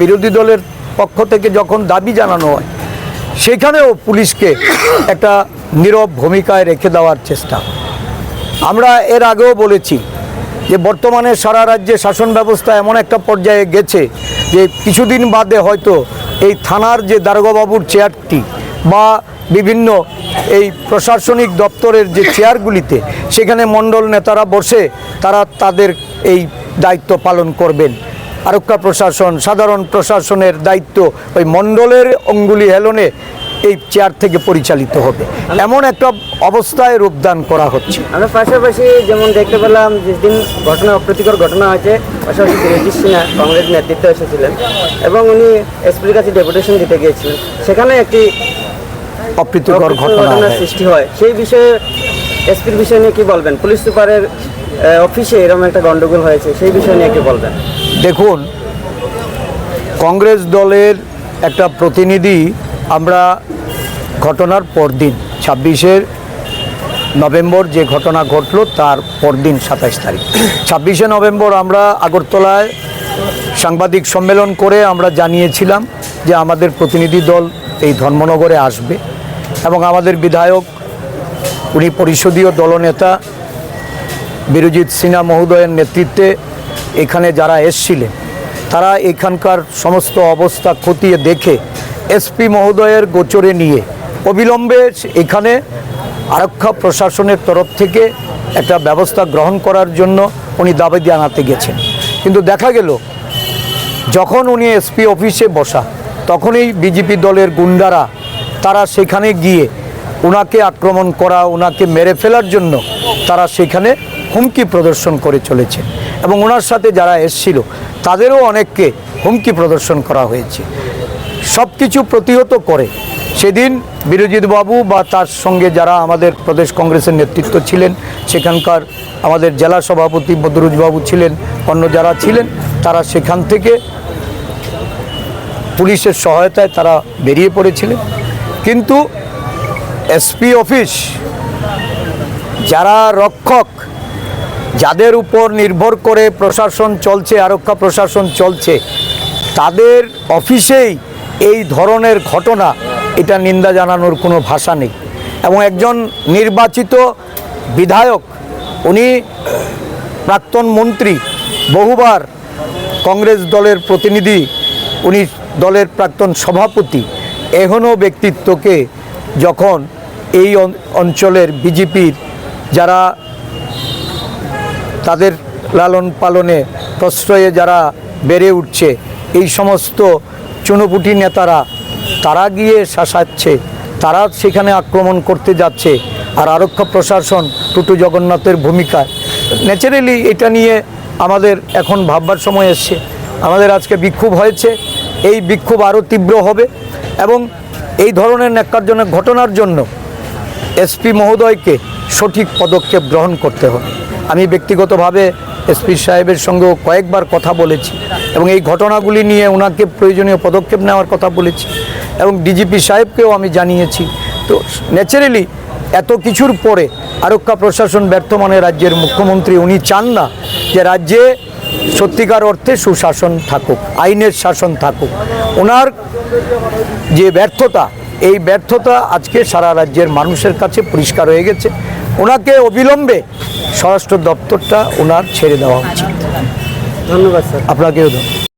বিরোধী দলের পক্ষ থেকে যখন দাবি জানানো হয়, সেখানেও পুলিশকে একটা নীরব ভূমিকায় রেখে দেওয়ার চেষ্টা। আমরা এর আগেও বলেছি যে বর্তমানে সারা রাজ্যে শাসন ব্যবস্থা এমন একটা পর্যায়ে গেছে যে কিছুদিন বাদে হয়তো এই থানার যে দারোগাবাবুর চেয়ারটি বা বিভিন্ন এই প্রশাসনিক দপ্তরের যে চেয়ারগুলিতে সেখানে মণ্ডল নেতারা বসে তারা তাদের এই দায়িত্ব পালন করবেন। আরক্ষা প্রশাসন সাধারণ প্রশাসনের দায়িত্ব ওই মণ্ডলের অঙ্গুলি হেলনে এই চেয়ার থেকে পরিচালিত হবে। এমন একটা অবস্থায় রূপদান করা হচ্ছে। আমরা পাশাপাশি যেমন দেখতে পেলাম যেদিন ঘটনা অপ্রীতিকর ঘটনা হয়েছে পাশাপাশি বিরোধী সিনহা কংগ্রেস নেতৃত্বে এসেছিলেন এবং উনি এসপির কাছে ডেপুটেশন দিতে গিয়েছিলেন। সেখানে একটি অপ্রীতিকর অপ্রীতিকর ঘটনা সৃষ্টি হয়। সেই বিষয়ে এসপির বিষয় নিয়ে কি বলবেন? পুলিশ সুপারের অফিসে এরকম একটা গন্ডগোল হয়েছে সেই বিষয় নিয়ে কি বলবেন? দেখুন, কংগ্রেস দলের একটা প্রতিনিধি আমরা ঘটনার পরদিন, ছাব্বিশের নভেম্বর যে ঘটনা ঘটলো তার পরদিন সাতাইশ তারিখ। ছাব্বিশে নভেম্বর আমরা আগরতলায় সাংবাদিক সম্মেলন করে আমরা জানিয়েছিলাম যে আমাদের প্রতিনিধি দল এই ধর্মনগরে আসবে এবং আমাদের বিধায়ক, উনি পরিষদীয় দলনেতা বিরজিৎ সিনহা মহোদয়ের নেতৃত্বে এখানে যারা এসছিলেন, তারা এখানকার সমস্ত অবস্থা খতিয়ে দেখে এসপি মহোদয়ের গোচরে নিয়ে অবিলম্বে এখানে আরক্ষা প্রশাসনের তরফ থেকে একটা ব্যবস্থা গ্রহণ করার জন্য উনি দাবি জানাতে গেছেন। কিন্তু দেখা গেল, যখন উনি এসপি অফিসে বসা, তখনই বিজেপি দলের গুন্ডারা, তারা সেখানে গিয়ে ওনাকে আক্রমণ করা ওনাকে মেরে ফেলার জন্য তারা সেখানে হুমকি প্রদর্শন করে চলেছে এবং ওনার সাথে যারা এসছিল, তাদেরও অনেককে হুমকি প্রদর্শন করা হয়েছে। সব কিছু প্রতিহত করে সেদিন বাবু বা তার সঙ্গে যারা আমাদের প্রদেশ কংগ্রেসের নেতৃত্ব ছিলেন, সেখানকার আমাদের জেলা সভাপতি বদরুজবাবু ছিলেন, অন্য যারা ছিলেন, তারা সেখান থেকে পুলিশের সহায়তায় তারা বেরিয়ে পড়েছিলেন। কিন্তু এসপি অফিস যারা রক্ষক যাদের উপর নির্ভর করে প্রশাসন চলছে, আরক্ষা প্রশাসন চলছে, তাদের অফিসেই এই ধরনের ঘটনা, এটা নিন্দা জানানোর কোনো ভাষা নেই। এবং একজন নির্বাচিত বিধায়ক, উনি প্রাক্তন মন্ত্রী, বহুবার কংগ্রেস দলের প্রতিনিধি, উনি দলের প্রাক্তন সভাপতি এখনও ব্যক্তিত্বকে যখন এই অঞ্চলের বিজেপির যারা তাদের লালন পালনে প্রশ্রয়ে যারা বেড়ে উঠছে, এই সমস্ত চুনোপুটি নেতারা, তারা গিয়ে শাসাচ্ছে, তারা সেখানে আক্রমণ করতে যাচ্ছে। আর আরক্ষা প্রশাসন টুটু জগন্নাথের ভূমিকায়। ন্যাচারালি এটা নিয়ে আমাদের এখন ভাববার সময় এসছে। আমাদের আজকে বিক্ষোভ হয়েছে। এই বিক্ষোভ আরও তীব্র হবে এবং এই ধরনের ন্যাক্কারজনক ঘটনার জন্য এসপি মহোদয়কে সঠিক পদক্ষেপ গ্রহণ করতে হবে। আমি ব্যক্তিগতভাবে এসপি সাহেবের সঙ্গেও কয়েকবার কথা বলেছি এবং এই ঘটনাগুলি নিয়ে ওনাকে প্রয়োজনীয় পদক্ষেপ নেওয়ার কথা বলেছি এবং ডিজিপি সাহেবকেও আমি জানিয়েছি। তো ন্যাচারালি এত কিছুর পরে আরক্ষা প্রশাসন ব্যর্থমানে রাজ্যের মুখ্যমন্ত্রী উনি চান না যে রাজ্যে সত্যিকার অর্থে সুশাসন থাকুক, আইনের শাসন থাকুক। ওনার যে ব্যর্থতা এই ব্যর্থতা আজকে সারা রাজ্যের মানুষের কাছে পরিষ্কার হয়ে গেছে। ওনাকে অবিলম্বে স্বরাষ্ট্র দপ্তরটা ওনার ছেড়ে দেওয়া উচিত। ধন্যবাদ স্যার। আপনাকেও ধন্যবাদ।